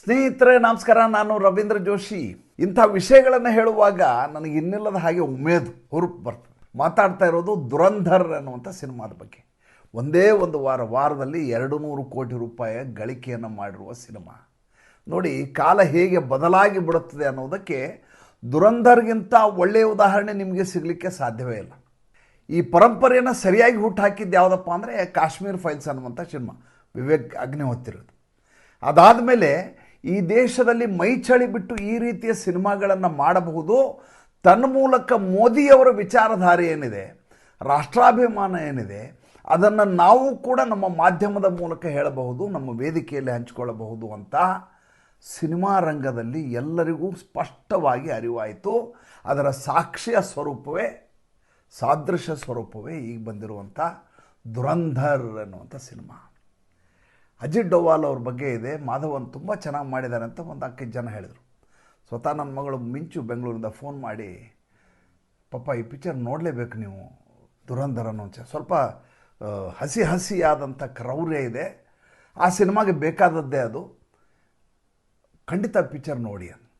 ಸ್ನೇಹಿತರೆ, ನಮಸ್ಕಾರ. ನಾನು ರವೀಂದ್ರ ಜೋಶಿ. ಇಂಥ ವಿಷಯಗಳನ್ನು ಹೇಳುವಾಗ ನನಗೆ ಇನ್ನಿಲ್ಲದ ಹಾಗೆ ಉಮೇದು, ಹುರುಪು ಬರ್ತದೆ. ಮಾತಾಡ್ತಾ ಇರೋದು ದುರಂಧರ್ ಅನ್ನುವಂಥ ಸಿನಿಮಾದ ಬಗ್ಗೆ. ಒಂದೇ ಒಂದು ವಾರ, ವಾರದಲ್ಲಿ ಎರಡು ನೂರು ಕೋಟಿ ರೂಪಾಯಿ ಗಳಿಕೆಯನ್ನು ಮಾಡಿರುವ ಸಿನಿಮಾ. ನೋಡಿ, ಕಾಲ ಹೇಗೆ ಬದಲಾಗಿ ಬಿಡುತ್ತದೆ ಅನ್ನೋದಕ್ಕೆ ದುರಂಧರ್ಗಿಂತ ಒಳ್ಳೆಯ ಉದಾಹರಣೆ ನಿಮಗೆ ಸಿಗಲಿಕ್ಕೆ ಸಾಧ್ಯವೇ ಇಲ್ಲ. ಈ ಪರಂಪರೆಯನ್ನು ಸರಿಯಾಗಿ ಹುಟ್ಟು ಹಾಕಿದ್ದು ಯಾವುದಪ್ಪ ಅಂದರೆ ಕಾಶ್ಮೀರ್ ಫೈಲ್ಸ್ ಅನ್ನುವಂಥ ಸಿನಿಮಾ. ವಿವೇಕ್ ಅಗ್ನಿಹೊತ್ತಿರೋದು ಅದಾದಮೇಲೆ ಈ ದೇಶದಲ್ಲಿ ಮೈ ಚಳಿ ಬಿಟ್ಟು ಈ ರೀತಿಯ ಸಿನಿಮಾಗಳನ್ನು ಮಾಡಬಹುದು. ತನ್ನ ಮೂಲಕ ಮೋದಿಯವರ ವಿಚಾರಧಾರೆ ಏನಿದೆ, ರಾಷ್ಟ್ರಾಭಿಮಾನ ಏನಿದೆ, ಅದನ್ನು ನಾವು ಕೂಡ ನಮ್ಮ ಮಾಧ್ಯಮದ ಮೂಲಕ ಹೇಳಬಹುದು, ನಮ್ಮ ವೇದಿಕೆಯಲ್ಲಿ ಹಂಚಿಕೊಳ್ಳಬಹುದು ಅಂತ ಸಿನಿಮಾ ರಂಗದಲ್ಲಿ ಎಲ್ಲರಿಗೂ ಸ್ಪಷ್ಟವಾಗಿ ಅರಿವಾಯಿತು. ಅದರ ಸಾಕ್ಷ್ಯ ಸ್ವರೂಪವೇ, ಸಾದೃಶ್ಯ ಸ್ವರೂಪವೇ ಈಗ ಬಂದಿರುವಂಥ ದುರಂಧರ್ ಅನ್ನುವಂಥ ಸಿನಿಮಾ. ಅಜಿತ್ ಡೋವಾಲ್ ಅವ್ರ ಬಗ್ಗೆ ಇದೆ. ಮಾಧವನ್ ತುಂಬ ಚೆನ್ನಾಗಿ ಮಾಡಿದ್ದಾರೆ ಅಂತ ಒಂದು ನಾಲ್ಕೈದು ಜನ ಹೇಳಿದರು. ಸ್ವತಃ ನನ್ನ ಮಗಳು ಮಿಂಚು ಬೆಂಗಳೂರಿಂದ ಫೋನ್ ಮಾಡಿ ಪಾಪ ಈ ಪಿಕ್ಚರ್ ನೋಡಲೇಬೇಕು ನೀವು. ದುರಂಧರ ಸ್ವಲ್ಪ ಹಸಿ ಹಸಿಯಾದಂಥ ಕ್ರೌರ್ಯ ಇದೆ. ಆ ಸಿನಿಮಾಗೆ ಬೇಕಾದದ್ದೇ ಅದು. ಖಂಡಿತ ಪಿಕ್ಚರ್ ನೋಡಿ ಅಂತ.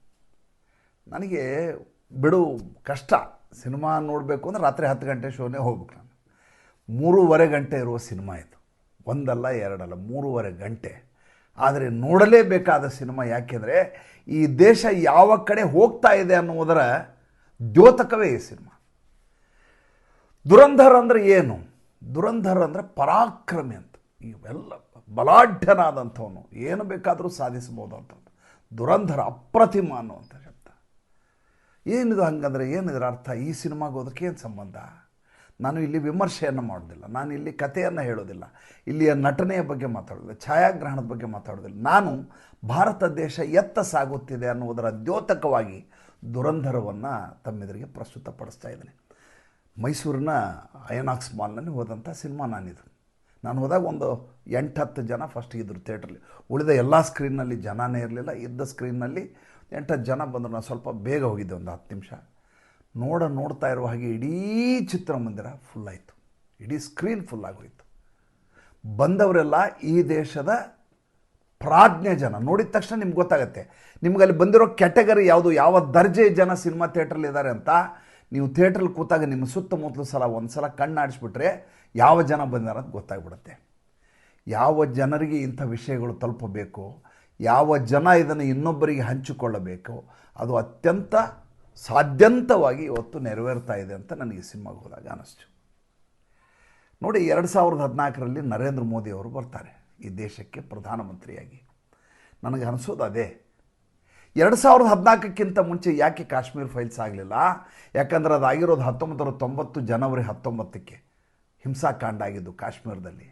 ನನಗೆ, ಬಿಡು, ಕಷ್ಟ. ಸಿನಿಮಾ ನೋಡಬೇಕು ಅಂದರೆ ರಾತ್ರಿ ಹತ್ತು ಗಂಟೆ ಶೋನೇ ಹೋಗ್ಬೇಕು ನಾನು. ಮೂರುವರೆ ಗಂಟೆ ಇರುವ ಸಿನಿಮಾ ಇದು. ಒಂದಲ್ಲ ಎರಡಲ್ಲ, ಮೂರುವರೆ ಗಂಟೆ. ಆದರೆ ನೋಡಲೇಬೇಕಾದ ಸಿನಿಮಾ ಯಾಕೆಂದರೆ ಈ ದೇಶ ಯಾವ ಕಡೆ ಹೋಗ್ತಾ ಇದೆ ಅನ್ನುವುದರ ದ್ಯೋತಕವೇ ಈ ಸಿನಿಮಾ. ದುರಂಧರ್ ಅಂದರೆ ಏನು? ದುರಂಧರ್ ಅಂದರೆ ಪರಾಕ್ರಮಿ ಅಂತ. ಇವೆಲ್ಲ ಬಲಾಢ್ಯನಾದಂಥವನು. ಏನು ಬೇಕಾದರೂ ಸಾಧಿಸಬಹುದು ಅಂತ. ದುರಂಧರ ಅಪ್ರತಿಮ ಅನ್ನುವಂಥ ಶಬ್ದ ಏನಿದು ಹಂಗಂದರೆ, ಏನಿದ್ರ ಅರ್ಥ? ಈ ಸಿನಿಮಾಗೆ ಹೋದಕ್ಕೆ ಏನು ಸಂಬಂಧ? ನಾನು ಇಲ್ಲಿ ವಿಮರ್ಶೆಯನ್ನು ಮಾಡೋದಿಲ್ಲ ನಾನು ಇಲ್ಲಿ ಕಥೆಯನ್ನು ಹೇಳೋದಿಲ್ಲ ಇಲ್ಲಿಯ ನಟನೆಯ ಬಗ್ಗೆ ಮಾತಾಡೋದಿಲ್ಲ ಛಾಯಾಗ್ರಹಣದ ಬಗ್ಗೆ ಮಾತಾಡೋದಿಲ್ಲ ನಾನು ಭಾರತ ದೇಶ ಎತ್ತ ಸಾಗುತ್ತಿದೆ ಅನ್ನುವುದರ ದ್ಯೋತಕವಾಗಿ ದುರಂಧರವನ್ನು ತಮ್ಮೆದುರಿಗೆ ಪ್ರಸ್ತುತಪಡಿಸ್ತಾ ಇದ್ದೇನೆ. ಮೈಸೂರಿನ ಅಯನಾಕ್ಸ್ ಮಾಲ್ನಲ್ಲಿ ಹೋದಂಥ ಸಿನಿಮಾ ನಾನಿದು. ನಾನು ಹೋದಾಗ ಒಂದು ಎಂಟು ಹತ್ತು ಜನ ಫಸ್ಟ್ ಇದ್ದರು ಥಿಯೇಟ್ರಲ್ಲಿ ಉಳಿದ ಎಲ್ಲ ಸ್ಕ್ರೀನ್ನಲ್ಲಿ ಜನನೇ ಇರಲಿಲ್ಲ. ಇದ್ದ ಸ್ಕ್ರೀನ್ನಲ್ಲಿ ಎಂಟತ್ತು ಜನ ಬಂದರು. ನಾನು ಸ್ವಲ್ಪ ಬೇಗ ಹೋಗಿದ್ದೆ ಒಂದು ಹತ್ತು ನಿಮಿಷ. ನೋಡ ನೋಡ್ತಾ ಇರುವ ಹಾಗೆ ಇಡೀ ಚಿತ್ರಮಂದಿರ ಫುಲ್ ಆಯಿತು. ಇಡೀ ಸ್ಕ್ರೀನ್ ಫುಲ್ ಆಗೋಯಿತು. ಬಂದವರೆಲ್ಲ ಈ ದೇಶದ ಪ್ರಾಜ್ಞೆ ಜನ. ನೋಡಿದ ತಕ್ಷಣ ನಿಮ್ಗೆ ಗೊತ್ತಾಗುತ್ತೆ. ನಿಮ್ಗೆ ಅಲ್ಲಿ ಬಂದಿರೋ ಕ್ಯಾಟಗರಿ ಯಾವುದು, ಯಾವ ದರ್ಜೆ ಜನ ಸಿನಿಮಾ ಥಿಯೇಟ್ರಲ್ಲಿ ಇದ್ದಾರೆ ಅಂತ, ನೀವು ಥಿಯೇಟ್ರಲ್ಲಿ ಕೂತಾಗ ನಿಮ್ಮ ಸುತ್ತಮುತ್ತಲು ಸಲ ಒಂದು ಸಲ ಕಣ್ಣಾಡಿಸ್ಬಿಟ್ರೆ ಯಾವ ಜನ ಬಂದಾರ ಅಂತ ಗೊತ್ತಾಗ್ಬಿಡುತ್ತೆ. ಯಾವ ಜನರಿಗೆ ಇಂಥ ವಿಷಯಗಳು ತಲುಪಬೇಕು? ಯಾವ ಜನ ಇದನ್ನು ಇನ್ನೊಬ್ಬರಿಗೆ ಹಂಚಿಕೊಳ್ಳಬೇಕು? ಅದು ಅತ್ಯಂತ ಸಾಧ್ಯಂತವಾಗಿ ಇವತ್ತು ನೆರವೇರ್ತಾ ಇದೆ ಅಂತ ನನಗೆ ಸಿನಿಮಾಗೆ ಹೋದಾಗ ಅನ್ನಿಸ್ತು ನೋಡಿ, ಎರಡು ಸಾವಿರದ ಹದಿನಾಲ್ಕರಲ್ಲಿ ನರೇಂದ್ರ ಮೋದಿ ಅವರು ಬರ್ತಾರೆ ಈ ದೇಶಕ್ಕೆ ಪ್ರಧಾನಮಂತ್ರಿಯಾಗಿ. ನನಗೆ ಅನಿಸೋದು ಅದೇ. ಎರಡು ಸಾವಿರದ ಹದಿನಾಲ್ಕಕ್ಕಿಂತ ಮುಂಚೆ ಯಾಕೆ ಕಾಶ್ಮೀರ್ ಫೈಲ್ಸ್ ಆಗಲಿಲ್ಲ? ಯಾಕಂದ್ರೆ ಅದಾಗಿರೋದು ಹತ್ತೊಂಬತ್ತು ತೊಂಬತ್ತು ಜನವರಿ ಹತ್ತೊಂಬತ್ತಕ್ಕೆ ಹಿಂಸಾಕಾಂಡ ಆಗಿದ್ದು ಕಾಶ್ಮೀರದಲ್ಲಿ.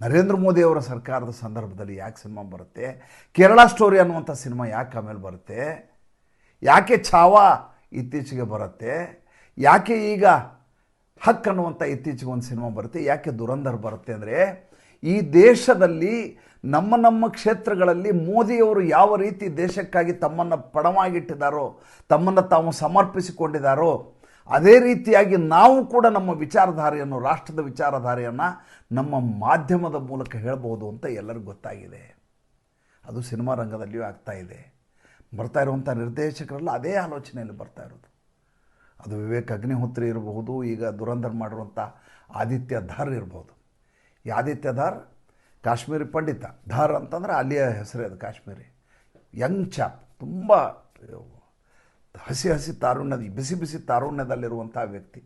ನರೇಂದ್ರ ಮೋದಿ ಅವರ ಸರ್ಕಾರದ ಸಂದರ್ಭದಲ್ಲಿ ಯಾಕೆ ಸಿನಿಮಾ ಬರುತ್ತೆ? ಕೇರಳ ಸ್ಟೋರಿ ಅನ್ನುವಂಥ ಸಿನಿಮಾ ಯಾಕೆ ಆಮೇಲೆ ಬರುತ್ತೆ? ಯಾಕೆ ಛಾವ ಇತ್ತೀಚೆಗೆ ಬರುತ್ತೆ? ಯಾಕೆ ಈಗ ಹಕ್ ಅನ್ನುವಂಥ ಇತ್ತೀಚೆಗೆ ಒಂದು ಸಿನಿಮಾ ಬರುತ್ತೆ? ಯಾಕೆ ದುರಂಧರ್ ಬರುತ್ತೆ ಅಂದರೆ, ಈ ದೇಶದಲ್ಲಿ ನಮ್ಮ ನಮ್ಮ ಕ್ಷೇತ್ರಗಳಲ್ಲಿ ಮೋದಿಯವರು ಯಾವ ರೀತಿ ದೇಶಕ್ಕಾಗಿ ತಮ್ಮನ್ನು ಪಣವಾಗಿಟ್ಟಿದ್ದಾರೋ ತಮ್ಮನ್ನು ತಾವು ಸಮರ್ಪಿಸಿಕೊಂಡಿದ್ದಾರೋ ಅದೇ ರೀತಿಯಾಗಿ ನಾವು ಕೂಡ ನಮ್ಮ ವಿಚಾರಧಾರೆಯನ್ನು, ರಾಷ್ಟ್ರದ ವಿಚಾರಧಾರೆಯನ್ನು ನಮ್ಮ ಮಾಧ್ಯಮದ ಮೂಲಕ ಹೇಳ್ಬೋದು ಅಂತ ಎಲ್ಲರಿಗೂ ಗೊತ್ತಾಗಿದೆ. ಅದು ಸಿನಿಮಾ ರಂಗದಲ್ಲಿಯೂ ಆಗ್ತಾ ಇದೆ. ಬರ್ತಾ ಇರುವಂಥ ನಿರ್ದೇಶಕರೆಲ್ಲ ಅದೇ ಆಲೋಚನೆಯಲ್ಲಿ ಬರ್ತಾ ಇರೋದು. ಅದು ವಿವೇಕ್ ಅಗ್ನಿಹೋತ್ರಿ ಇರಬಹುದು, ಈಗ ದುರಂಧರ್ ಮಾಡಿರುವಂಥ ಆದಿತ್ಯ ಧಾರ್ ಇರ್ಬೋದು. ಈ ಆದಿತ್ಯ ಧಾರ್ ಕಾಶ್ಮೀರಿ ಪಂಡಿತ. ಧಾರ್ ಅಂತಂದ್ರೆ ಅಲ್ಲಿಯ ಹೆಸರೇ ಅದು ಕಾಶ್ಮೀರಿ. ಯಂಗ್ ಚಾಪ್, ತುಂಬ ಹಸಿ ಹಸಿ ತಾರುಣ್ಯದ ಬಿಸಿ ಬಿಸಿ ತಾರುಣ್ಯದಲ್ಲಿರುವಂಥ ವ್ಯಕ್ತಿ.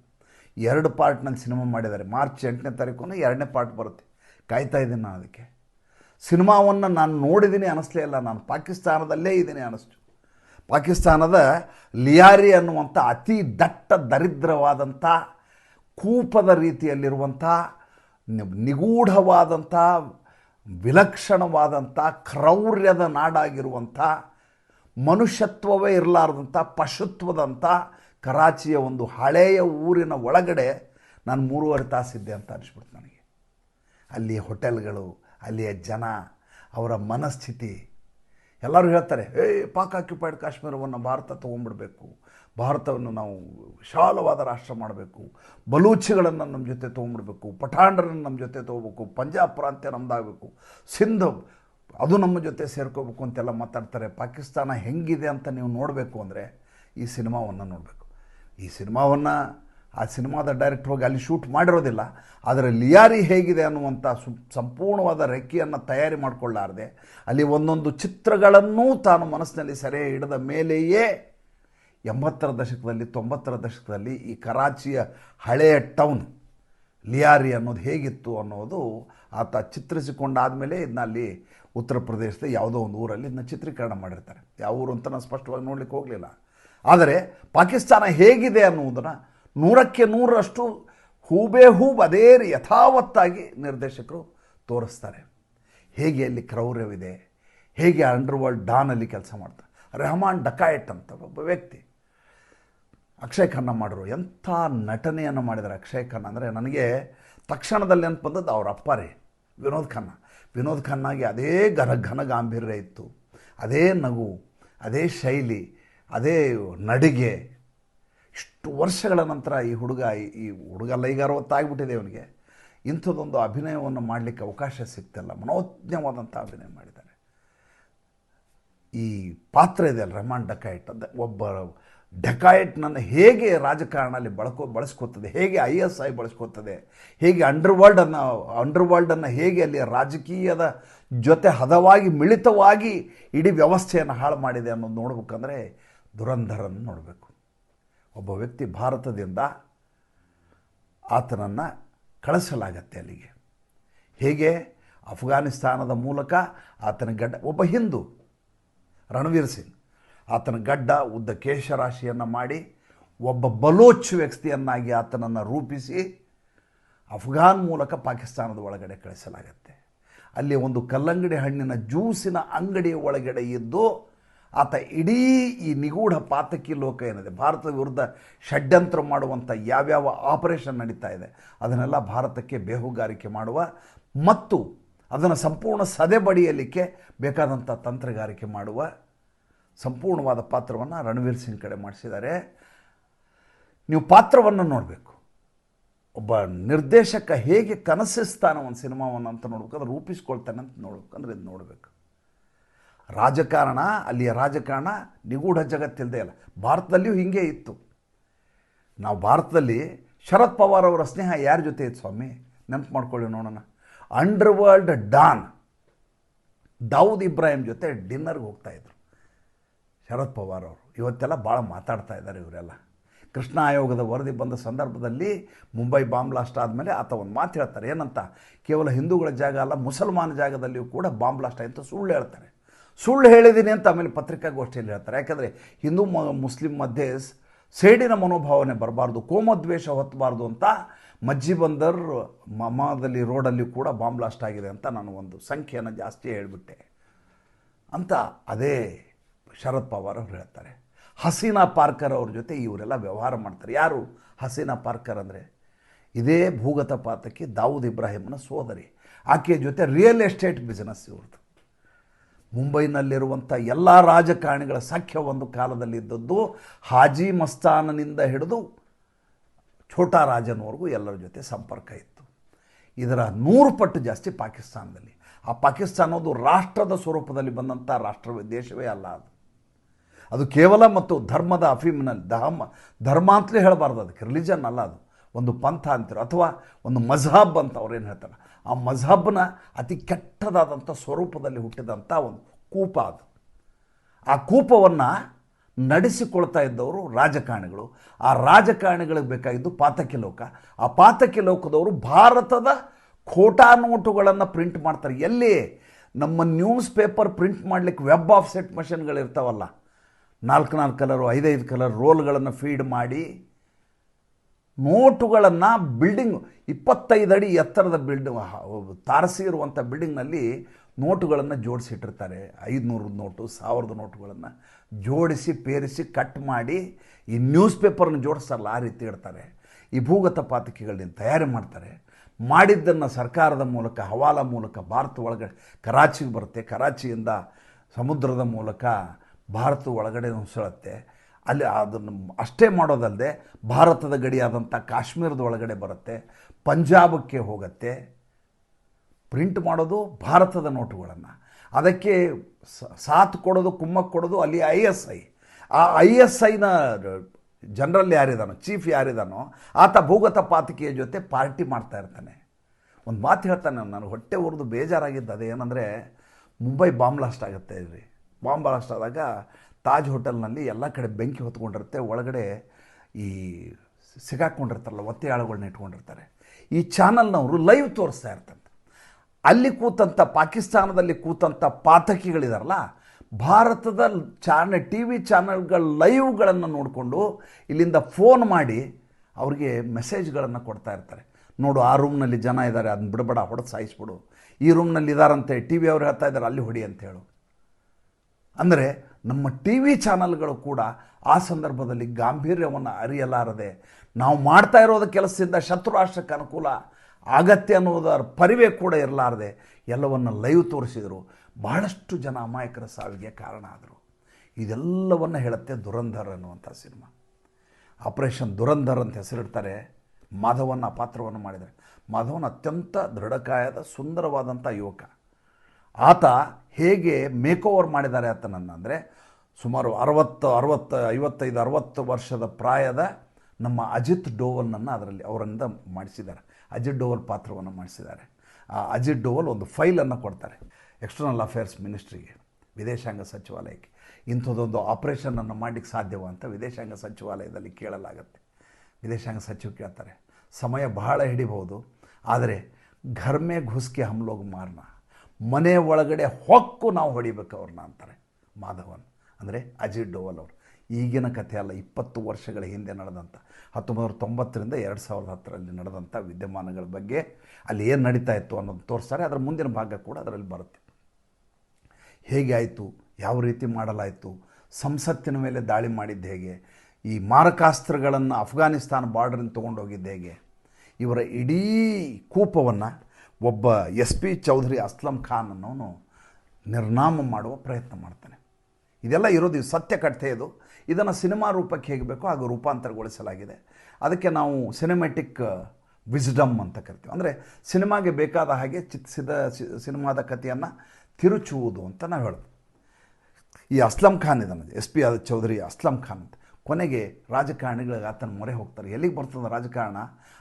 ಎರಡು ಪಾರ್ಟ್ನಲ್ಲಿ ಸಿನಿಮಾ ಮಾಡಿದ್ದಾರೆ. ಮಾರ್ಚ್ ಎಂಟನೇ ತಾರೀಕು ಎರಡನೇ ಪಾರ್ಟ್ ಬರುತ್ತೆ. ಕಾಯ್ತಾ ಇದ್ದೀನಿ ನಾನು ಅದಕ್ಕೆ. ಸಿನಿಮಾವನ್ನು ನಾನು ನೋಡಿದ್ದೀನಿ ಅನ್ನಿಸ್ಲೇ ಇಲ್ಲ. ನಾನು ಪಾಕಿಸ್ತಾನದಲ್ಲೇ ಇದ್ದೀನಿ ಅನ್ನಿಸ್ತು. ಪಾಕಿಸ್ತಾನದ ಲಿಯಾರಿ ಅನ್ನುವಂಥ ಅತಿ ದಟ್ಟ ದರಿದ್ರವಾದಂಥ, ಕೂಪದ ರೀತಿಯಲ್ಲಿರುವಂಥ ನಿಗೂಢವಾದಂಥ, ವಿಲಕ್ಷಣವಾದಂಥ, ಕ್ರೌರ್ಯದ ನಾಡಾಗಿರುವಂಥ, ಮನುಷ್ಯತ್ವವೇ ಇರಲಾರ್ದಂಥ, ಪಶುತ್ವದಂಥ ಕರಾಚಿಯ ಒಂದು ಹಳೆಯ ಊರಿನ ಒಳಗಡೆ ನಾನು ಮೂರುವರೆ ತಾಸಿದ್ದೆ ಅಂತ ಅನಿಸ್ಬಿಡ್ತು ನನಗೆ. ಅಲ್ಲಿಯ ಹೋಟೆಲ್ಗಳು, ಅಲ್ಲಿಯ ಜನ, ಅವರ ಮನಸ್ಥಿತಿ ಎಲ್ಲರೂ ಹೇಳ್ತಾರೆ, ಏ, ಪಾಕ್ ಆಕ್ಯುಪೈಡ್ ಕಾಶ್ಮೀರವನ್ನು ಭಾರತ ತೊಗೊಂಡ್ಬಿಡಬೇಕು. ಭಾರತವನ್ನು ನಾವು ವಿಶಾಲವಾದ ರಾಷ್ಟ್ರ ಮಾಡಬೇಕು. ಬಲೂಚಿಗಳನ್ನು ನಮ್ಮ ಜೊತೆ ತೊಗೊಂಡ್ಬಿಡ್ಬೇಕು. ಪಠಾಣರನ್ನು ನಮ್ಮ ಜೊತೆ ತೊಗೋಬೇಕು. ಪಂಜಾಬ್ ಪ್ರಾಂತ್ಯ ನಮ್ಮದಾಗಬೇಕು ಸಿಂಧ್, ಅದು ನಮ್ಮ ಜೊತೆ ಸೇರ್ಕೋಬೇಕು ಅಂತೆಲ್ಲ ಮಾತಾಡ್ತಾರೆ. ಪಾಕಿಸ್ತಾನ ಹೆಂಗಿದೆ ಅಂತ ನೀವು ನೋಡಬೇಕು ಅಂದರೆ ಈ ಸಿನಿಮಾವನ್ನು ನೋಡಬೇಕು. ಈ ಸಿನಿಮಾವನ್ನು ಆ ಸಿನಿಮಾದ ಡೈರೆಕ್ಟ್ರ್ ಹೋಗಿ ಅಲ್ಲಿ ಶೂಟ್ ಮಾಡಿರೋದಿಲ್ಲ. ಆದರೆ ಲಿಯಾರಿ ಹೇಗಿದೆ ಅನ್ನುವಂಥ ಸಂಪೂರ್ಣವಾದ ರೆಕ್ಕೆಯನ್ನು ತಯಾರಿ ಮಾಡಿಕೊಳ್ಳಾರದೆ. ಅಲ್ಲಿ ಒಂದೊಂದು ಚಿತ್ರಗಳನ್ನೂ ತಾನು ಮನಸ್ಸಿನಲ್ಲಿ ಸೆರೆ ಹಿಡಿದ ಮೇಲೆಯೇ ಎಂಬತ್ತರ ದಶಕದಲ್ಲಿ, ತೊಂಬತ್ತರ ದಶಕದಲ್ಲಿ ಈ ಕರಾಚಿಯ ಹಳೆಯ ಟೌನ್ ಲಿಯಾರಿ ಅನ್ನೋದು ಹೇಗಿತ್ತು ಅನ್ನೋದು ಆತ ಚಿತ್ರಿಸಿಕೊಂಡಾದಮೇಲೆ ಇದನ್ನ ಅಲ್ಲಿ ಉತ್ತರ ಪ್ರದೇಶದ ಯಾವುದೋ ಒಂದು ಊರಲ್ಲಿ ಇದನ್ನ ಚಿತ್ರೀಕರಣ ಮಾಡಿರ್ತಾರೆ. ಯಾವ ಊರು ಅಂತ ನಾನು ಸ್ಪಷ್ಟವಾಗಿ ನೋಡಲಿಕ್ಕೆ ಹೋಗಲಿಲ್ಲ. ಆದರೆ ಪಾಕಿಸ್ತಾನ ಹೇಗಿದೆ ಅನ್ನುವುದನ್ನು ನೂರಕ್ಕೆ ನೂರರಷ್ಟು ಹೂಬೇ ಹೂಬ್ ಅದೇ ಯಥಾವತ್ತಾಗಿ ನಿರ್ದೇಶಕರು ತೋರಿಸ್ತಾರೆ. ಹೇಗೆ ಅಲ್ಲಿ ಕ್ರೌರ್ಯವಿದೆ, ಹೇಗೆ ಅಂಡರ್ ವರ್ಲ್ಡ್ ಡಾನಲ್ಲಿ ಕೆಲಸ ಮಾಡ್ತಾರೆ ರೆಹಮಾನ್ ಡಕಾಯಟ್ ಅಂತ ಒಬ್ಬ ವ್ಯಕ್ತಿ, ಅಕ್ಷಯ್ ಖನ್ನ ಮಾಡಿದ್ರು ಎಂಥ ನಟನೆಯನ್ನು ಮಾಡಿದ್ದಾರೆ ಅಕ್ಷಯ್ ಖನ್ನ. ಅಂದರೆ ನನಗೆ ತಕ್ಷಣದಲ್ಲಿ ಅಂತ ಬಂದದ್ದು ಅವ್ರ ಅಪ್ಪ ರೀ, ವಿನೋದ್ ಖನ್ನ. ವಿನೋದ್ ಖನ್ನಾಗಿ ಅದೇ ಘನ ಘನ ಗಾಂಭೀರ್ಯ ಇತ್ತು, ಅದೇ ನಗು, ಅದೇ ಶೈಲಿ, ಅದೇ ನಡಿಗೆ ಇಷ್ಟು ವರ್ಷಗಳ ನಂತರ ಈ ಹುಡುಗ, ಈ- ಹುಡುಗ ಈಗ ಅರವತ್ತಾಗ್ಬಿಟ್ಟಿದೆ ಅವನಿಗೆ. ಇಂಥದ್ದೊಂದು ಅಭಿನಯವನ್ನು ಮಾಡಲಿಕ್ಕೆ ಅವಕಾಶ ಸಿಗ್ತಿಲ್ಲ. ಮನೋಜ್ಞವಾದಂಥ ಅಭಿನಯ ಮಾಡಿದ್ದಾರೆ. ಈ ಪಾತ್ರ ಇದೆ ಅಲ್ಲ ರೆಹಮಾನ್ ಡಕಾಯಿಟ್ ಅಂತ ಒಬ್ಬ ಡಕಾಯಿಟ್ನನ್ನು ಹೇಗೆ ರಾಜಕಾರಣದಲ್ಲಿ ಬಳಕೋ, ಬಳಸ್ಕೊತದೆ, ಹೇಗೆ ಐ ಎಸ್ ಐ ಬಳಸ್ಕೊತದೆ, ಹೇಗೆ ಅಂಡರ್ವರ್ಲ್ಡನ್ನು ಅಂಡರ್ವರ್ಲ್ಡನ್ನು ಅಂಡರ್ ವರ್ಲ್ಡನ್ನು ಹೇಗೆ ಅಲ್ಲಿ ರಾಜಕೀಯದ ಜೊತೆ ಹದವಾಗಿ, ಮಿಳಿತವಾಗಿ ಇಡೀ ವ್ಯವಸ್ಥೆಯನ್ನು ಹಾಳು ಮಾಡಿದೆ ಅನ್ನೋದು ನೋಡ್ಬೇಕಂದ್ರೆ ದುರಂಧರನ್ನು ನೋಡಬೇಕು. ಒಬ್ಬ ವ್ಯಕ್ತಿ ಭಾರತದಿಂದ ಆತನನ್ನು ಕಳಿಸಲಾಗತ್ತೆ ಅಲ್ಲಿಗೆ. ಹೇಗೆ? ಅಫ್ಘಾನಿಸ್ತಾನದ ಮೂಲಕ ಆತನ ಗಡ್ಡ, ಒಬ್ಬ ಹಿಂದೂ, ರಣವೀರ್ ಸಿಂಗ್, ಆತನ ಗಡ್ಡ ಉದ್ದ ಕೇಶರಾಶಿಯನ್ನು ಮಾಡಿ ಒಬ್ಬ ಬಲೋಚ್ ವ್ಯಕ್ತಿಯನ್ನಾಗಿ ಆತನನ್ನು ರೂಪಿಸಿ ಅಫ್ಘಾನ್ ಮೂಲಕ ಪಾಕಿಸ್ತಾನದ ಒಳಗಡೆ ಕಳಿಸಲಾಗತ್ತೆ. ಅಲ್ಲಿ ಒಂದು ಕಲ್ಲಂಗಡಿ ಹಣ್ಣಿನ ಜ್ಯೂಸಿನ ಅಂಗಡಿಯ ಒಳಗಡೆ ಇದ್ದು ಆತ ಇಡೀ ಈ ನಿಗೂಢ ಪಾತಕಿ ಲೋಕ ಏನಿದೆ, ಭಾರತದ ವಿರುದ್ಧ ಷಡ್ಯಂತ್ರ ಮಾಡುವಂಥ ಯಾವ್ಯಾವ ಆಪರೇಷನ್ ನಡೀತಾ ಇದೆ, ಅದನ್ನೆಲ್ಲ ಭಾರತಕ್ಕೆ ಬೇಹುಗಾರಿಕೆ ಮಾಡುವ ಮತ್ತು ಅದನ್ನು ಸಂಪೂರ್ಣ ಸದೆಬಡಿಯಲಿಕ್ಕೆ ಬೇಕಾದಂಥ ತಂತ್ರಗಾರಿಕೆ ಮಾಡುವ ಸಂಪೂರ್ಣವಾದ ಪಾತ್ರವನ್ನು ರಣವೀರ್ ಸಿಂಗ್ ಕಡೆ ಮಾಡಿಸಿದ್ದಾರೆ. ನೀವು ಪಾತ್ರವನ್ನು ನೋಡಬೇಕು. ಒಬ್ಬ ನಿರ್ದೇಶಕ ಹೇಗೆ ಕನಸಿಸ್ತಾನೆ ಒಂದು ಸಿನಿಮಾವನ್ನು ಅಂತ ನೋಡ್ಬೇಕು ಅದು ರೂಪಿಸ್ಕೊಳ್ತಾನೆ ಅಂತ ನೋಡ್ಬೇಕಂದ್ರೆ ಇದು ನೋಡಬೇಕು. ರಾಜಕಾರಣ, ಅಲ್ಲಿಯ ರಾಜಕಾರಣ ನಿಗೂಢ ಜಗತ್ತಿಲ್ಲದೆ ಇಲ್ಲ ಭಾರತದಲ್ಲಿಯೂ ಹೀಗೆ ಇತ್ತು. ನಾವು ಭಾರತದಲ್ಲಿ ಶರದ್ ಪವಾರ್ ಅವರ ಸ್ನೇಹ ಯಾರ ಜೊತೆ ಇತ್ತು ಸ್ವಾಮಿ? ನೆನಪು ಮಾಡ್ಕೊಳ್ಳಿ ನೋಡೋಣ. Under world don, Dawood Ibrahim ಜೊತೆ ಡಿನ್ನರ್ಗೆ ಹೋಗ್ತಾ ಇದ್ರು. ಶರದ್ ಪವಾರ್ ಅವರು. ಇವತ್ತೆಲ್ಲ ಭಾಳ ಮಾತಾಡ್ತಾ ಇದ್ದಾರೆ ಇವರೆಲ್ಲ. ಕೃಷ್ಣ ಆಯೋಗದ ವರದಿ ಬಂದ ಸಂದರ್ಭದಲ್ಲಿ ಮುಂಬೈ ಬಾಂಬ್ ಬ್ಲಾಸ್ಟ್ ಆದಮೇಲೆ ಆತ ಒಂದು ಮಾತು ಹೇಳ್ತಾರೆ. ಏನಂತ? ಕೇವಲ ಹಿಂದೂಗಳ ಜಾಗ ಅಲ್ಲ, ಮುಸಲ್ಮಾನ ಜಾಗದಲ್ಲಿಯೂ ಕೂಡ ಬಾಂಬ್ ಬ್ಲಾಸ್ಟ್ ಆಯಿತು ಸುಳ್ಳು ಹೇಳ್ತಾರೆ. ಸುಳ್ಳು ಹೇಳಿದ್ದೀನಿ ಅಂತ ಆಮೇಲೆ ಪತ್ರಿಕಾಗೋಷ್ಠಿಯಲ್ಲಿ ಹೇಳ್ತಾರೆ. ಯಾಕಂದರೆ ಹಿಂದೂ ಮ, ಮುಸ್ಲಿಂ ಮಧ್ಯೆ ಸೇಡಿನ ಮನೋಭಾವನೆ ಬರಬಾರ್ದು, ಕೋಮದ್ವೇಷ ಹೊತ್ತಬಾರ್ದು ಅಂತ ಮಜ್ಜಿ ಬಂದರ್ ಮಮಾದಲ್ಲಿ ರೋಡಲ್ಲಿ ಕೂಡ ಬಾಂಬ್ ಬ್ಲಾಸ್ಟ್ ಆಗಿದೆ ಅಂತ ನಾನು ಒಂದು ಸಂಖ್ಯೆಯನ್ನು ಜಾಸ್ತಿ ಹೇಳಿಬಿಟ್ಟೆ. ಅಂತ ಅದೇ ಶರದ್ ಪವಾರ್ ಅವರು ಹೇಳ್ತಾರೆ. ಹಸೀನಾ ಪಾರ್ಕರ್ ಅವ್ರ ಜೊತೆ ಇವರೆಲ್ಲ ವ್ಯವಹಾರ ಮಾಡ್ತಾರೆ. ಯಾರು? ಹಸೀನಾ ಪಾರ್ಕರ್ ಅಂದರೆ ಇದೇ ಭೂಗತ ಪಾತಕ್ಕೆ ದಾವೂದ್ ಇಬ್ರಾಹಿಮ್ನ ಸೋದರಿ. ಆಕೆಯ ಜೊತೆ ರಿಯಲ್ ಎಸ್ಟೇಟ್ ಬಿಸ್ನೆಸ್ ಇವ್ರದ್ದು. ಮುಂಬೈನಲ್ಲಿರುವಂಥ ಎಲ್ಲ ರಾಜಕಾರಣಿಗಳ ಸಖ್ಯ ಒಂದು ಕಾಲದಲ್ಲಿದ್ದದ್ದು ಹಾಜಿ ಮಸ್ತಾನನಿಂದ ಹಿಡಿದು ಛೋಟಾ ರಾಜನವರೆಗೂ ಎಲ್ಲರ ಜೊತೆ ಸಂಪರ್ಕ ಇತ್ತು. ಇದರ ನೂರು ಪಟ್ಟು ಜಾಸ್ತಿ ಪಾಕಿಸ್ತಾನದಲ್ಲಿ. ಆ ಪಾಕಿಸ್ತಾನ ಅದು ರಾಷ್ಟ್ರದ ಸ್ವರೂಪದಲ್ಲಿ ಬಂದಂಥ ರಾಷ್ಟ್ರ ದೇಶವೇ ಅಲ್ಲ ಅದು. ಅದು ಕೇವಲ ಮತ್ತು ಧರ್ಮದ ಅಫೀಮ್ನಲ್ಲಿ, ಧರ್ಮ ಧರ್ಮ ಅಂತಲೇ ಹೇಳಬಾರ್ದು, ಅದಕ್ಕೆ ರಿಲಿಜನ್ ಅಲ್ಲ ಅದು. ಒಂದು ಪಂಥ ಅಂತೀರೋ, ಅಥವಾ ಒಂದು ಮಜಹಬ್ ಅಂತ ಅವ್ರೇನು ಹೇಳ್ತಾರೆ? ಆ ಮಜಹಬ್ನ ಅತಿ ಕೆಟ್ಟದಾದಂಥ ಸ್ವರೂಪದಲ್ಲಿ ಹುಟ್ಟಿದಂಥ ಒಂದು ಕೂಪ ಅದು. ಆ ಕೂಪವನ್ನು ನಡೆಸಿಕೊಳ್ತಾ ಇದ್ದವರು ರಾಜಕಾರಣಿಗಳು. ಆ ರಾಜಕಾರಣಿಗಳಿಗೆ ಬೇಕಾಗಿದ್ದು ಪಾತಕಿ ಲೋಕ ಆ ಪಾತಕಿ ಲೋಕದವರು ಭಾರತದ ಖೋಟಾ ನೋಟುಗಳನ್ನು ಪ್ರಿಂಟ್ ಮಾಡ್ತಾರೆ. ಎಲ್ಲಿ? ನಮ್ಮ ನ್ಯೂಸ್ ಪೇಪರ್ ಪ್ರಿಂಟ್ ಮಾಡಲಿಕ್ಕೆ ವೆಬ್ ಆಫ್ಸೆಟ್ ಮಷಿನ್ಗಳಿರ್ತಾವಲ್ಲ ನಾಲ್ಕು ನಾಲ್ಕು ಕಲರು ಐದೈದು ಕಲರ್ ರೋಲ್ಗಳನ್ನು ಫೀಡ್ ಮಾಡಿ ನೋಟುಗಳನ್ನು ಬಿಲ್ಡಿಂಗ್ ಇಪ್ಪತ್ತೈದು ಅಡಿ ಎತ್ತರದ ಬಿಲ್ಡಿಂಗ್ ತಾರಸಿ ಇರುವಂಥ ಬಿಲ್ಡಿಂಗ್ನಲ್ಲಿ ನೋಟುಗಳನ್ನು ಜೋಡಿಸಿಟ್ಟಿರ್ತಾರೆ. ಐದುನೂರು ನೋಟು, ಸಾವಿರದ ನೋಟುಗಳನ್ನು ಜೋಡಿಸಿ, ಪೇರಿಸಿ, ಕಟ್ ಮಾಡಿ ಈ ನ್ಯೂಸ್ ಪೇಪರ್ನ ಜೋಡಿಸ್ತಾರಲ್ಲ, ಆ ರೀತಿ ಇಡ್ತಾರೆ ಈ ಭೂಗತ ಪಾತಕಿಗಳನ್ನ ತಯಾರಿ ಮಾಡ್ತಾರೆ. ಮಾಡಿದ್ದನ್ನು ಸರ್ಕಾರದ ಮೂಲಕ, ಹವಾಲ ಮೂಲಕ, ಭಾರತ ಒಳಗಡೆ ಕರಾಚಿಗೆ ಬರುತ್ತೆ. ಕರಾಚಿಯಿಂದ ಸಮುದ್ರದ ಮೂಲಕ ಭಾರತ ಒಳಗಡೆ ನುಸುಳುತ್ತೆ. ಅಲ್ಲಿ ಅದನ್ನು ಅಷ್ಟೇ ಮಾಡೋದಲ್ಲದೆ ಭಾರತದ ಗಡಿಯಾದಂಥ ಕಾಶ್ಮೀರದ ಒಳಗಡೆ ಬರುತ್ತೆ, ಪಂಜಾಬಕ್ಕೆ ಹೋಗುತ್ತೆ ಪ್ರಿಂಟ್ ಮಾಡೋದು ಭಾರತದ ನೋಟುಗಳನ್ನು. ಅದಕ್ಕೆ ಸಾತ್ ಕೊಡೋದು, ಕುಮ್ಮಕ್ಕೆ ಕೊಡೋದು ಅಲ್ಲಿ ಐ ಎಸ್ ಐ. ಆ ಐ ಎಸ್ ಐನ ಜನರಲ್ ಯಾರಿದಾನೋ ಚೀಫ್ ಯಾರಿದಾನೋ, ಆತ ಭೂಗತ ಪಾತಿಕೆಯ ಜೊತೆ ಪಾರ್ಟಿ ಮಾಡ್ತಾ ಇರ್ತಾನೆ. ಒಂದು ಮಾತು ಹೇಳ್ತಾನೆ ನಾನು ಹೊಟ್ಟೆ ಉರಿದು ಬೇಜಾರಾಗಿದ್ದು ಅದೇನೆಂದರೆ ಮುಂಬೈ ಬಾಂಬ್ ಬ್ಲಾಸ್ಟ್ ಆಗುತ್ತೆ ಇಲ್ಲಿ ಬಾಂಬ್ ಬ್ಲಾಸ್ಟ್ ಆದಾಗ ತಾಜ್ ಹೋಟೆಲ್ನಲ್ಲಿ ಎಲ್ಲ ಕಡೆ ಬೆಂಕಿ ಹೊತ್ಕೊಂಡಿರುತ್ತೆ. ಒಳಗಡೆ ಈ ಸಿಗಾಕ್ಕೊಂಡಿರ್ತಾರಲ್ಲ ಒತ್ತೆ ಆಳುಗಳನ್ನ ಇಟ್ಕೊಂಡಿರ್ತಾರೆ. ಈ ಚಾನಲ್ನವರು ಲೈವ್ ತೋರಿಸ್ತಾ ಇರ್ತಂತೆ ಅಲ್ಲಿ ಕೂತಂಥ ಪಾಕಿಸ್ತಾನದಲ್ಲಿ ಕೂತಂಥ ಪಾತಕಿಗಳಿದಾರಲ್ಲ, ಭಾರತದ ಚಾನೆ ಟಿ ವಿ ಚಾನಲ್ಗಳ ಲೈವ್ಗಳನ್ನು ನೋಡಿಕೊಂಡು ಇಲ್ಲಿಂದ ಫೋನ್ ಮಾಡಿ ಅವ್ರಿಗೆ ಮೆಸೇಜ್ಗಳನ್ನು ಕೊಡ್ತಾ ಇರ್ತಾರೆ. ನೋಡು, ಆ ರೂಮ್ನಲ್ಲಿ ಜನ ಇದ್ದಾರೆ ಅದನ್ನ ಬಿಡಬೇಡ, ಹೊಡೆದು ಸಾಯಿಸ್ಬಿಡು. ಈ ರೂಮ್ನಲ್ಲಿ ಇದ್ದಾರಂತೆ ಟಿ ವಿ ಅವ್ರು ಹೇಳ್ತಾ ಇದ್ದಾರೆ ಅಲ್ಲಿ ಹೊಡಿ ಅಂತ ಹೇಳು ಅಂದರೆ ನಮ್ಮ ಟಿ ವಿ ಚಾನಲ್ಗಳು ಕೂಡ ಆ ಸಂದರ್ಭದಲ್ಲಿ ಗಾಂಭೀರ್ಯವನ್ನು ಅರಿಯಲಾರದೆ ನಾವು ಮಾಡ್ತಾ ಇರೋದ ಕೆಲಸದಿಂದ ಶತ್ರು ರಾಷ್ಟ್ರಕ್ಕೆ ಅನುಕೂಲ ಅಗತ್ಯ ಅನ್ನೋದರ ಪರಿವೆ ಕೂಡ ಇರಲಾರದೆ ಎಲ್ಲವನ್ನು ಲೈವ್ ತೋರಿಸಿದರು. ಬಹಳಷ್ಟು ಜನ ಅಮಾಯಕರ ಸಾವಿಗೆ ಕಾರಣ ಆದರು. ಇದೆಲ್ಲವನ್ನು ಹೇಳುತ್ತೆ ದುರಂಧರ್ ಅನ್ನುವಂಥ ಸಿನಿಮಾ. ಆಪರೇಷನ್ ದುರಂಧರ್ ಅಂತ ಹೆಸರಿಡ್ತಾರೆ. ಮಾಧವನ ಪಾತ್ರವನ್ನು ಮಾಡಿದ್ದಾರೆ. ಮಾಧವನ ಅತ್ಯಂತ ದೃಢಕಾಯದ ಸುಂದರವಾದಂಥ ಯುವಕ. ಆತ ಹೇಗೆ ಮೇಕ್ ಓವರ್ ಮಾಡಿದ್ದಾರೆ ಆತನನ್ನು ಅಂದರೆ ಸುಮಾರು ಅರವತ್ತು ಅರವತ್ತು, ಐವತ್ತೈದು, ಅರವತ್ತು ವರ್ಷದ ಪ್ರಾಯದ ನಮ್ಮ ಅಜಿತ್ ಡೋವಲ್ನನ್ನು ಅದರಲ್ಲಿ ಅವರಿಂದ ಮಾಡಿಸಿದ್ದಾರೆ. ಅಜಿತ್ ಡೋವಲ್ ಪಾತ್ರವನ್ನು ಮಾಡಿಸಿದ್ದಾರೆ. ಆ ಅಜಿತ್ ಡೋವಲ್ ಒಂದು ಫೈಲನ್ನು ಕೊಡ್ತಾರೆ ಎಕ್ಸ್ಟರ್ನಲ್ ಅಫೇರ್ಸ್ ಮಿನಿಸ್ಟ್ರಿಗೆ, ವಿದೇಶಾಂಗ ಸಚಿವಾಲಯಕ್ಕೆ. ಇಂಥದ್ದೊಂದು ಆಪರೇಷನನ್ನು ಮಾಡಲಿಕ್ಕೆ ಸಾಧ್ಯವ ಅಂತ ವಿದೇಶಾಂಗ ಸಚಿವಾಲಯದಲ್ಲಿ ಕೇಳಲಾಗತ್ತೆ. ವಿದೇಶಾಂಗ ಸಚಿವ ಕೇಳ್ತಾರೆ, ಸಮಯ ಬಹಳ ಹಿಡಿಬಹುದು, ಆದರೆ ಘರ್ಮೆ ಘುಸ್ಕೆ ಹಮ್ಲೋಗ್ ಮಾರ್ನ. ಮನೆ ಒಳಗಡೆ ಹೊಕ್ಕು ನಾವು ಹೊಡಿಬೇಕು ಅವ್ರನ್ನ ಅಂತಾರೆ, ಮಾಧವನ್. ಅಂದರೆ ಅಜಿತ್ ಡೋವಲ್ ಅವರು. ಈಗಿನ ಕಥೆ ಅಲ್ಲ, ಇಪ್ಪತ್ತು ವರ್ಷಗಳ ಹಿಂದೆ ನಡೆದಂಥ ಹತ್ತೊಂಬತ್ತು ತೊಂಬತ್ತರಿಂದ ಎರಡು ಸಾವಿರದ ಹತ್ತರಲ್ಲಿ ನಡೆದಂಥ ವಿದ್ಯಮಾನಗಳ ಬಗ್ಗೆ ಅಲ್ಲಿ ಏನು ನಡೀತಾ ಇತ್ತು ಅನ್ನೋದು ತೋರಿಸ್ತಾರೆ, ಅದರ ಮುಂದಿನ ಭಾಗ ಕೂಡ ಅದರಲ್ಲಿ ಬರುತ್ತೆ. ಹೇಗೆ ಆಯಿತು, ಯಾವ ರೀತಿ ಮಾಡಲಾಯಿತು, ಸಂಸತ್ತಿನ ಮೇಲೆ ದಾಳಿ ಮಾಡಿದ್ದು ಹೇಗೆ, ಈ ಮಾರಕಾಸ್ತ್ರಗಳನ್ನು ಅಫ್ಘಾನಿಸ್ತಾನ ಬಾರ್ಡರಿಂದ ತೊಗೊಂಡೋಗಿದ್ದು ಹೇಗೆ, ಇವರ ಇಡೀ ಕೂಪವನ್ನು ಒಬ್ಬ ಎಸ್ ಪಿ ಚೌಧರಿ ಅಸ್ಲಂ ಖಾನ್ ಅನ್ನೋನು ನಿರ್ನಾಮ ಮಾಡುವ ಪ್ರಯತ್ನ ಮಾಡ್ತಾನೆ. ಇದೆಲ್ಲ ಇರೋದು ಇದು ಸತ್ಯ ಕಥೆ ಇದು. ಇದನ್ನು ಸಿನಿಮಾ ರೂಪಕ್ಕೆ ಹೇಗೆ ಬೇಕೋ ಹಾಗೆ ರೂಪಾಂತರಗೊಳಿಸಲಾಗಿದೆ. ಅದಕ್ಕೆ ನಾವು ಸಿನಿಮ್ಯಾಟಿಕ್ ವಿಸ್ಡಮ್ ಅಂತ ಕರಿತೀವಿ. ಅಂದರೆ ಸಿನಿಮಾಗೆ ಬೇಕಾದ ಹಾಗೆ ಚಿತ್ರಿಸಿದ ಸಿನಿಮಾದ ಕಥೆಯನ್ನು ತಿರುಚುವುದು ಅಂತ ನಾವು ಹೇಳೋದು ಈ ಅಸ್ಲಂ ಖಾನ್ ಇದನ್ನು, ಎಸ್ ಪಿ ಚೌಧರಿ ಅಸ್ಲಂ ಖಾನ್ ಅಂತ. ಕೊನೆಗೆ ರಾಜಕಾರಣಿಗಳಿಗೆ ಆತನ ಮೊರೆ ಹೋಗ್ತಾರೆ. ಎಲ್ಲಿಗೆ ಬರ್ತದೆ ರಾಜಕಾರಣ?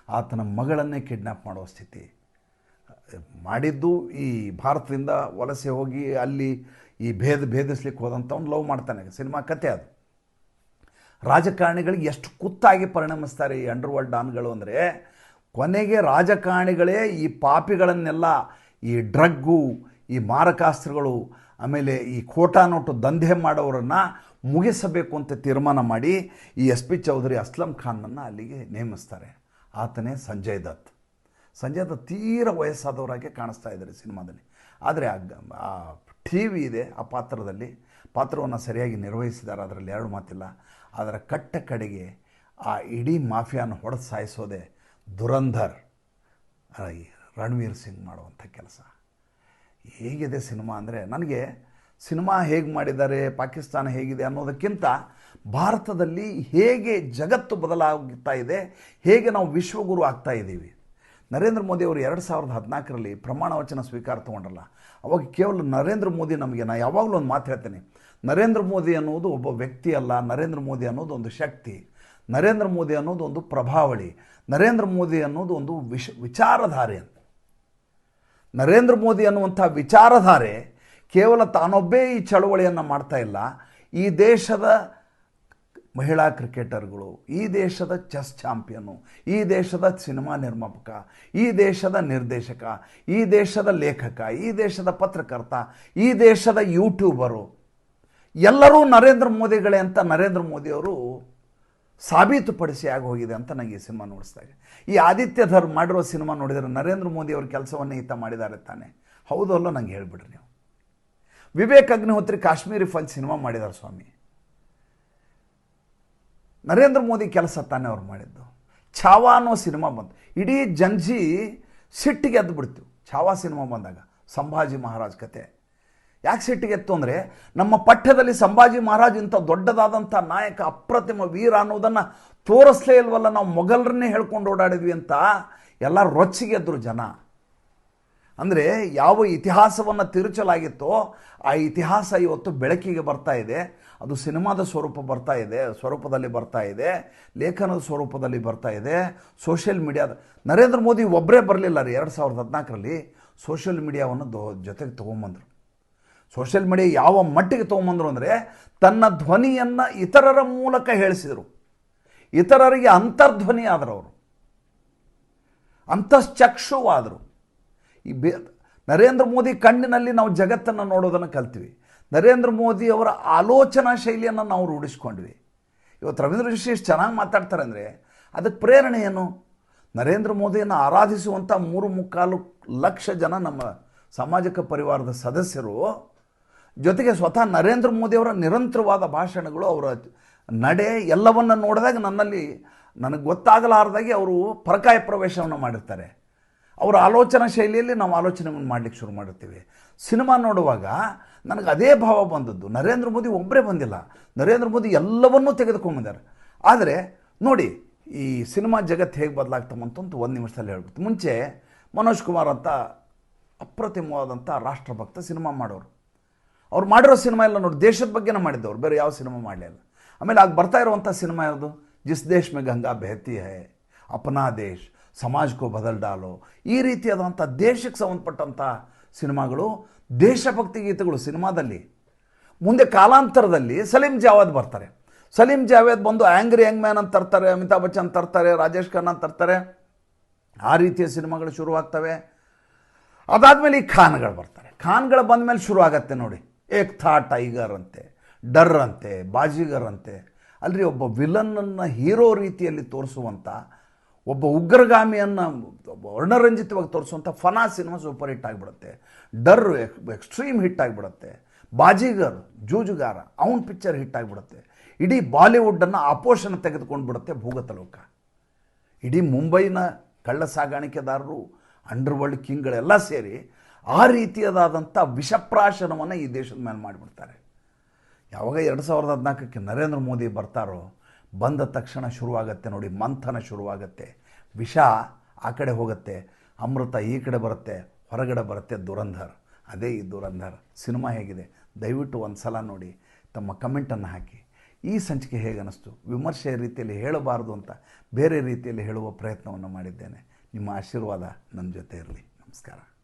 ಆತನ ಮಗಳನ್ನೇ ಕಿಡ್ನ್ಯಾಪ್ ಮಾಡುವ ಸ್ಥಿತಿ. ಮಾಡಿದ್ದು ಈ ಭಾರತದಿಂದ ವಲಸೆ ಹೋಗಿ ಅಲ್ಲಿ ಈ ಭೇದ ಭೇದಿಸ್ಲಿಕ್ಕೆ ಹೋದಂಥ ಒಂದು ಲವ್ ಮಾಡ್ತಾನೆ. ಸಿನಿಮಾ ಕತೆ ಅದು. ರಾಜಕಾರಣಿಗಳಿಗೆ ಎಷ್ಟು ಕುತ್ತಾಗಿ ಪರಿಣಮಿಸ್ತಾರೆ ಈ ಅಂಡರ್ ವರ್ಲ್ಡ್ ಡಾನ್ಗಳು ಅಂದರೆ, ಕೊನೆಗೆ ರಾಜಕಾರಣಿಗಳೇ ಈ ಪಾಪಿಗಳನ್ನೆಲ್ಲ ಈ ಡ್ರಗ್ಗು, ಈ ಮಾರಕಾಸ್ತ್ರಗಳು, ಆಮೇಲೆ ಈ ಖೋಟಾ ನೋಟು ದಂಧೆ ಮಾಡೋರನ್ನು ಮುಗಿಸಬೇಕು ಅಂತ ತೀರ್ಮಾನ ಮಾಡಿ ಈ ಎಸ್ ಪಿ ಚೌಧರಿ ಅಸ್ಲಂ ಖಾನ್ನನ್ನು ಅಲ್ಲಿಗೆ ನೇಮಿಸ್ತಾರೆ. ಆತನೇ ಸಂಜಯ್ ದತ್. ಸಂಜಯ್ ದತ್ ತೀರ ವಯಸ್ಸಾದವರಾಗೆ ಕಾಣಿಸ್ತಾ ಇದ್ದಾರೆ ಸಿನಿಮಾದಲ್ಲಿ. ಆದರೆ ಆ ಟಿ ವಿ ಇದೆ, ಆ ಪಾತ್ರದಲ್ಲಿ. ಪಾತ್ರವನ್ನು ಸರಿಯಾಗಿ ನಿರ್ವಹಿಸಿದ್ದಾರೆ, ಅದರಲ್ಲಿ ಎರಡು ಮಾತಿಲ್ಲ. ಅದರ ಕಟ್ಟ ಕಡೆಗೆ ಆ ಇಡೀ ಮಾಫಿಯಾನ ಹೊಡೆದು ಸಾಯಿಸೋದೆ ದುರಂಧರ್. ರಣವೀರ್ ಸಿಂಗ್ ಮಾಡುವಂಥ ಕೆಲಸ. ಹೇಗಿದೆ ಸಿನಿಮಾ ಅಂದರೆ, ನನಗೆ ಸಿನಿಮಾ ಹೇಗೆ ಮಾಡಿದ್ದಾರೆ, ಪಾಕಿಸ್ತಾನ ಹೇಗಿದೆ ಅನ್ನೋದಕ್ಕಿಂತ ಭಾರತದಲ್ಲಿ ಹೇಗೆ ಜಗತ್ತು ಬದಲಾಗುತ್ತಾ ಇದೆ, ಹೇಗೆ ನಾವು ವಿಶ್ವಗುರು ಆಗ್ತಾ ಇದ್ದೀವಿ. ನರೇಂದ್ರ ಮೋದಿ ಅವರು ಎರಡು ಸಾವಿರದ ಹದಿನಾಲ್ಕರಲ್ಲಿ ಪ್ರಮಾಣ ವಚನ ಸ್ವೀಕಾರ ತೊಗೊಂಡ್ರಲ್ಲ, ಅವಾಗ ಕೇವಲ ನರೇಂದ್ರ ಮೋದಿ ನಮಗೆ ನಾನು ಯಾವಾಗಲೂ ಒಂದು ಮಾತು ಹೇಳ್ತೇನೆ, ನರೇಂದ್ರ ಮೋದಿ ಅನ್ನೋದು ಒಬ್ಬ ವ್ಯಕ್ತಿ ಅಲ್ಲ, ನರೇಂದ್ರ ಮೋದಿ ಅನ್ನೋದು ಒಂದು ಶಕ್ತಿ, ನರೇಂದ್ರ ಮೋದಿ ಅನ್ನೋದು ಒಂದು ಪ್ರಭಾವಳಿ, ನರೇಂದ್ರ ಮೋದಿ ಅನ್ನೋದು ಒಂದು ವಿಶ್, ವಿಚಾರಧಾರೆ. ಅಂತ ನರೇಂದ್ರ ಮೋದಿ ಅನ್ನುವಂಥ ವಿಚಾರಧಾರೆ ಕೇವಲ ತಾನೊಬ್ಬೇ ಈ ಚಳವಳಿಯನ್ನು ಮಾಡ್ತಾ ಇಲ್ಲ, ಈ ದೇಶದ ಮಹಿಳಾ ಕ್ರಿಕೆಟರ್ಗಳು, ಈ ದೇಶದ ಚೆಸ್ ಚಾಂಪಿಯನ್ನು ಈ ದೇಶದ ಸಿನಿಮಾ ನಿರ್ಮಾಪಕ, ಈ ದೇಶದ ನಿರ್ದೇಶಕ, ಈ ದೇಶದ ಲೇಖಕ, ಈ ದೇಶದ ಪತ್ರಕರ್ತ, ಈ ದೇಶದ ಯೂಟ್ಯೂಬರು, ಎಲ್ಲರೂ ನರೇಂದ್ರ ಮೋದಿಗಳೇ ಅಂತ ನರೇಂದ್ರ ಮೋದಿಯವರು ಸಾಬೀತುಪಡಿಸಿ ಆಗೋಗಿದೆ ಅಂತ ನನಗೆ ಈ ಸಿನಿಮಾ ನೋಡಿಸ್ತಾ ಇದೆ. ಈ ಆದಿತ್ಯ ಧರ್ ಮಾಡಿರೋ ಸಿನಿಮಾ ನೋಡಿದರೆ ನರೇಂದ್ರ ಮೋದಿ ಅವ್ರ ಕೆಲಸವನ್ನೇ ಈತ ಮಾಡಿದ್ದಾರೆ ತಾನೆ. ಹೌದಲ್ಲೋ ನಂಗೆ ಹೇಳಿಬಿಡ್ರಿ ನೀವು. ವಿವೇಕ್ ಅಗ್ನಿಹೋತ್ರಿ ಕಾಶ್ಮೀರಿ ಫೈಲ್ ಸಿನಿಮಾ ಮಾಡಿದ್ದಾರೆ ಸ್ವಾಮಿ. ನರೇಂದ್ರ ಮೋದಿ ಕೆಲಸ ತಾನೇ ಅವ್ರು ಮಾಡಿದ್ದು. ಛಾವಾ ಅನ್ನೋ ಸಿನಿಮಾ ಬಂತು. ಇಡೀ ಜಂಜಿ ಸಿಟ್ಟಿಗೆ ಎದ್ದು ಬಿಡ್ತೀವಿ ಛಾವಾ ಸಿನಿಮಾ ಬಂದಾಗ ಸಂಭಾಜಿ ಮಹಾರಾಜ್ ಕತೆ. ಯಾಕೆ ಸಿಟ್ಟಿಗೆ ಎತ್ತು ಅಂದರೆ ನಮ್ಮ ಪಠ್ಯದಲ್ಲಿ ಸಂಭಾಜಿ ಮಹಾರಾಜ್ ಇಂಥ ದೊಡ್ಡದಾದಂಥ ನಾಯಕ, ಅಪ್ರತಿಮ ವೀರ ಅನ್ನೋದನ್ನು ತೋರಿಸ್ಲೇ ಇಲ್ವಲ್ಲ ನಾವು ಮೊಘಲರನ್ನೇ ಹೇಳ್ಕೊಂಡು ಓಡಾಡಿದ್ವಿ ಅಂತ ಎಲ್ಲ ರೊಚ್ಚಿಗೆ ಎದ್ರು ಜನ. ಅಂದರೆ ಯಾವ ಇತಿಹಾಸವನ್ನು ತಿರುಚಲಾಗಿತ್ತೋ ಆ ಇತಿಹಾಸ ಇವತ್ತು ಬೆಳಕಿಗೆ ಬರ್ತಾ ಇದೆ. ಅದು ಸಿನಿಮಾದ ಸ್ವರೂಪ ಬರ್ತಾ ಇದೆ, ಸ್ವರೂಪದಲ್ಲಿ ಬರ್ತಾ ಇದೆ, ಲೇಖನದ ಸ್ವರೂಪದಲ್ಲಿ ಬರ್ತಾ ಇದೆ. ಸೋಷಿಯಲ್ ಮೀಡಿಯಾದ ನರೇಂದ್ರ ಮೋದಿ ಒಬ್ಬರೇ ಬರಲಿಲ್ಲ ರೀ ಎರಡು ಸಾವಿರದ ಹದಿನಾಲ್ಕರಲ್ಲಿ. ಸೋಷಿಯಲ್ ಮೀಡಿಯಾವನ್ನು ದೊ ಜೊತೆಗೆ ತೊಗೊಂಬಂದರು. ಸೋಷಿಯಲ್ ಮೀಡಿಯಾ ಯಾವ ಮಟ್ಟಿಗೆ ತೊಗೊಂಬಂದರು ಅಂದರೆ ತನ್ನ ಧ್ವನಿಯನ್ನು ಇತರರ ಮೂಲಕ ಹೇಳಿಸಿದರು. ಇತರರಿಗೆ ಅಂತರ್ಧ್ವನಿ ಆದರು ಅವರು. ಅಂತಶ್ಚಕ್ಷುವಾದರು ಈ ಬೇ, ನರೇಂದ್ರ ಮೋದಿ ಕಣ್ಣಿನಲ್ಲಿ ನಾವು ಜಗತ್ತನ್ನು ನೋಡೋದನ್ನು ಕಲ್ತೀವಿ. ನರೇಂದ್ರ ಮೋದಿ ಅವರ ಆಲೋಚನಾ ಶೈಲಿಯನ್ನು ನಾವು ರೂಢಿಸ್ಕೊಂಡ್ವಿ. ಇವತ್ತು ರವೀಂದ್ರ ಎಷ್ಟು ಚೆನ್ನಾಗಿ ಮಾತಾಡ್ತಾರೆ ಅಂದರೆ ಅದಕ್ಕೆ ಪ್ರೇರಣೆ ಏನು? ನರೇಂದ್ರ ಮೋದಿಯನ್ನು ಆರಾಧಿಸುವಂಥ ಮೂರು ಮುಕ್ಕಾಲು ಲಕ್ಷ ಜನ ನಮ್ಮ ಸಾಮಾಜಿಕ ಪರಿವಾರದ ಸದಸ್ಯರು, ಜೊತೆಗೆ ಸ್ವತಃ ನರೇಂದ್ರ ಮೋದಿಯವರ ನಿರಂತರವಾದ ಭಾಷಣಗಳು ಅವರ ನಡೆ ಎಲ್ಲವನ್ನು ನೋಡಿದಾಗ ನನ್ನಲ್ಲಿ ನನಗೆ ಗೊತ್ತಾಗಲಾರ್ದಾಗೆ ಅವರು ಪರಕಾಯ ಪ್ರವೇಶವನ್ನು ಮಾಡಿರ್ತಾರೆ. ಅವರ ಆಲೋಚನಾ ಶೈಲಿಯಲ್ಲಿ ನಾವು ಆಲೋಚನೆಯನ್ನು ಮಾಡಲಿಕ್ಕೆ ಶುರು ಮಾಡಿರ್ತೀವಿ. ಸಿನಿಮಾ ನೋಡುವಾಗ ನನಗೆ ಅದೇ ಭಾವ ಬಂದದ್ದು. ನರೇಂದ್ರ ಮೋದಿ ಒಬ್ಬರೇ ಬಂದಿಲ್ಲ. ನರೇಂದ್ರ ಮೋದಿ ಎಲ್ಲವನ್ನೂ ತೆಗೆದುಕೊಂಬಂದಾರೆ ಆದರೆ ನೋಡಿ, ಈ ಸಿನಿಮಾ ಜಗತ್ತು ಹೇಗೆ ಬದಲಾಗ್ತಮ್ಮಂತ ಒಂದು ನಿಮಿಷದಲ್ಲಿ ಹೇಳ್ಬಿಡ್ತು ಮುಂಚೆ ಮನೋಜ್ ಕುಮಾರ್ ಅಂತ ಅಪ್ರತಿಮವಾದಂಥ ರಾಷ್ಟ್ರಭಕ್ತ ಸಿನಿಮಾ ಮಾಡೋರು. ಅವ್ರು ಮಾಡಿರೋ ಸಿನಿಮಾ ಎಲ್ಲ ನೋಡಿ, ದೇಶದ ಬಗ್ಗೆನೇ ಮಾಡಿದ್ದವ್ರು. ಬೇರೆ ಯಾವ ಸಿನಿಮಾ ಮಾಡಲಿಲ್ಲ. ಆಮೇಲೆ ಆಗ ಬರ್ತಾ ಇರುವಂಥ ಸಿನಿಮಾ ಯಾವುದು? ಜಿಸ್ ದೇಶ್ ಮೇ ಗಂಗಾ ಬೆಹತಿ ಹೇ, ಅಪನಾ ದೇಶ್. ಸಮಾಜ್ ಕೋ ಬದಲ್ ಡಾಲು. ಈ ರೀತಿಯಾದಂಥ ದೇಶಕ್ಕೆ ಸಂಬಂಧಪಟ್ಟಂಥ ಸಿನಿಮಾಗಳು, ದೇಶಭಕ್ತಿ ಗೀತೆಗಳು ಸಿನಿಮಾದಲ್ಲಿ. ಮುಂದೆ ಕಾಲಾಂತರದಲ್ಲಿ ಸಲೀಂ ಜಾವೇದ್ ಬರ್ತಾರೆ. ಸಲೀಂ ಜಾವೇದ್ ಬಂದು ಆ್ಯಂಗ್ರಿ ಯಂಗ್ ಮ್ಯಾನ್ ಅಂತ ತರ್ತಾರೆ, ಅಮಿತಾಬ್ ಬಚ್ಚನ್ ತರ್ತಾರೆ, ರಾಜೇಶ್ ಖನ್ನಾ ಅಂತ ತರ್ತಾರೆ. ಆ ರೀತಿಯ ಸಿನಿಮಾಗಳು ಶುರುವಾಗ್ತವೆ. ಅದಾದಮೇಲೆ ಈ ಖಾನ್ಗಳು ಬರ್ತಾರೆ. ಖಾನ್ಗಳು ಬಂದ ಮೇಲೆ ಶುರು ಆಗತ್ತೆ ನೋಡಿ. ಏಕ್ ಥಾ ಟೈಗರ್ ಅಂತೆ, ಡರ್ ಅಂತೆ, ಬಾಜಿಗರ್ ಅಂತೆ. ಅಲ್ರಿ ಒಬ್ಬ ವಿಲನ್ನನ್ನು ಹೀರೋ ರೀತಿಯಲ್ಲಿ ತೋರಿಸುವಂಥ ಒಬ್ಬ ಉಗ್ರಗಾಮಿಯನ್ನು ವರ್ಣರಂಜಿತವಾಗಿ ತೋರಿಸುವಂಥ ಫನಾ ಸಿನಿಮಾ ಸೂಪರ್ ಹಿಟ್ ಆಗಿಬಿಡುತ್ತೆ. ಡರ್ ಎಕ್ಸ್ಟ್ರೀಮ್ ಹಿಟ್ ಆಗಿಬಿಡುತ್ತೆ. ಬಾಜಿಗರ್, ಜೂಜುಗಾರ, ಅವನ ಪಿಕ್ಚರ್ ಹಿಟ್ ಆಗಿಬಿಡುತ್ತೆ. ಇಡೀ ಬಾಲಿವುಡ್ಡನ್ನು ಅಪೋಷಣ ತೆಗೆದುಕೊಂಡು ಬಿಡುತ್ತೆ ಭೂಗತ ಲೋಕ. ಇಡೀ ಮುಂಬೈನ ಕಳ್ಳ ಸಾಗಾಣಿಕೆದಾರರು, ಅಂಡರ್ವರ್ಲ್ಡ್ ಕಿಂಗ್ಗಳೆಲ್ಲ ಸೇರಿ ಆ ರೀತಿಯದಾದಂಥ ವಿಷಪ್ರಾಶನವನ್ನು ಈ ದೇಶದ ಮೇಲೆ ಮಾಡಿಬಿಡ್ತಾರೆ. ಯಾವಾಗ ಎರಡು ಸಾವಿರದ ಹದಿನಾಲ್ಕಕ್ಕೆ ನರೇಂದ್ರ ಮೋದಿ ಬರ್ತಾರೋ ಬಂದ ತಕ್ಷಣ ಶುರುವಾಗತ್ತೆ ನೋಡಿ, ಮಂಥನ ಶುರುವಾಗತ್ತೆ. ವಿಷ ಆ ಕಡೆ ಹೋಗುತ್ತೆ, ಅಮೃತ ಈ ಕಡೆ ಬರುತ್ತೆ, ಹೊರಗಡೆ ಬರುತ್ತೆ ದುರಂಧರ್. ಅದೇ ಈ ದುರಂಧರ್. ಸಿನಿಮಾ ಹೇಗಿದೆ? ದಯವಿಟ್ಟು ಒಂದು ಸಲ ನೋಡಿ, ತಮ್ಮ ಕಮೆಂಟನ್ನು ಹಾಕಿ. ಈ ಸಂಚಿಕೆ ಹೇಗೆ ಅನ್ನಿಸ್ತು? ವಿಮರ್ಶೆಯ ರೀತಿಯಲ್ಲಿ ಹೇಳಬಾರ್ದು ಅಂತ ಬೇರೆ ರೀತಿಯಲ್ಲಿ ಹೇಳುವ ಪ್ರಯತ್ನವನ್ನು ಮಾಡಿದ್ದೇನೆ. ನಿಮ್ಮ ಆಶೀರ್ವಾದ ನನ್ನ ಜೊತೆ ಇರಲಿ. ನಮಸ್ಕಾರ.